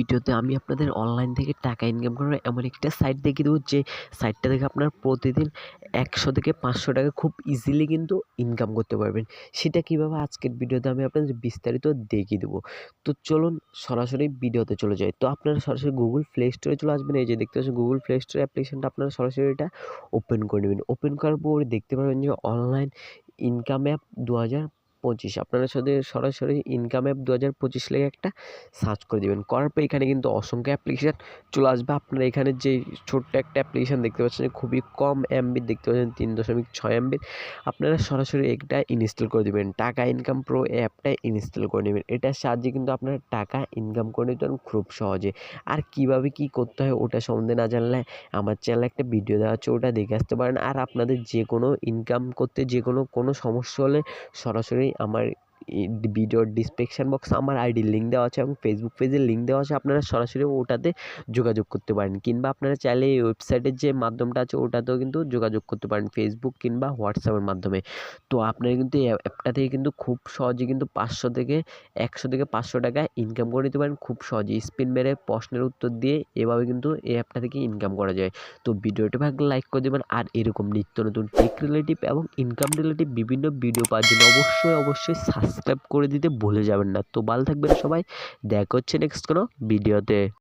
ভিডিওতে আমি আপনাদের অনলাইন থেকে টাকা ইনকাম করার এমন একটা সাইট দেখিয়ে দেবো, যে সাইটটা থেকে আপনার প্রতিদিন একশো থেকে পাঁচশো টাকা খুব ইজিলি কিন্তু ইনকাম করতে পারবেন। সেটা কীভাবে আজকের ভিডিওতে আমি আপনাদের বিস্তারিত দেখিয়ে দেবো। তো চলুন সরাসরি ভিডিওতে চলে যাই। তো আপনারা সরাসরি গুগল প্লে স্টোরে চলে আসবেন, এই যে দেখতে পাচ্ছেন গুগল প্লে স্টোর অ্যাপ্লিকেশনটা আপনারা সরাসরি এটা ওপেন করে নেবেন। ওপেন করার পর দেখতে পারবেন যে অনলাইন ইনকাম অ্যাপ দু হাজার পঁচিশ। আপনারা সাথে সরাসরি ইনকাম অ্যাপ দু হাজার পঁচিশ লেগে একটা সার্চ করে দেবেন। করার পর এখানে কিন্তু অসংখ্য অ্যাপ্লিকেশান চলে আসবে। আপনারা এখানে যে ছোট্ট একটা অ্যাপ্লিকেশান দেখতে পাচ্ছেন, খুবই কম এমবির দেখতে পাচ্ছেন, তিন দশমিক ছয় এমবির আপনারা সরাসরি এটা ইনস্টল করে দেবেন। টাকা ইনকাম প্রো অ্যাপটা ইনস্টল করে নেবেন। এটার সাহায্যে কিন্তু আপনারা টাকা ইনকাম করে নিতে খুব সহজে। আর কীভাবে কি করতে হয় ওটা সম্বন্ধে না জানলে আমার চ্যানেলে একটা ভিডিও দেওয়া আছে, ওটা দেখে আসতে পারেন। আর আপনাদের যে কোনো ইনকাম করতে যে কোনো কোনো সমস্যা হলে সরাসরি আমার ভিডিওর ডিসক্রিপশান বক্সে আমার আইডির লিঙ্ক দেওয়া আছে এবং ফেসবুক পেজের লিঙ্ক দেওয়া আছে। আপনারা সরাসরি ওটাতে যোগাযোগ করতে পারেন। কিংবা আপনারা চাইলে এই ওয়েবসাইটের যে মাধ্যমটা আছে, ওটাতেও কিন্তু যোগাযোগ করতে পারেন। ফেসবুক কিংবা হোয়াটসঅ্যাপের মাধ্যমে। তো আপনারা কিন্তু এই অ্যাপটা থেকে কিন্তু খুব সহজে কিন্তু পাঁচশো থেকে একশো থেকে পাঁচশো টাকা ইনকাম করে নিতে পারেন। খুব সহজে স্পিন মেরে প্রশ্নের উত্তর দিয়ে এভাবে কিন্তু এই অ্যাপটা থেকে ইনকাম করা যায়। তো ভিডিওটি ভাগ লাইক করে দেবেন। আর এরকম নিত্য নতুন টেক রিলেটিভ এবং ইনকাম রিলেটিভ বিভিন্ন ভিডিও পাওয়ার জন্য অবশ্যই অবশ্যই সাবস্ক্রাইব করে দিতে ভুলে যাবেন না। তো ভালো থাকবেন সবাই। দেখা হচ্ছে নেক্সট কোনো ভিডিওতে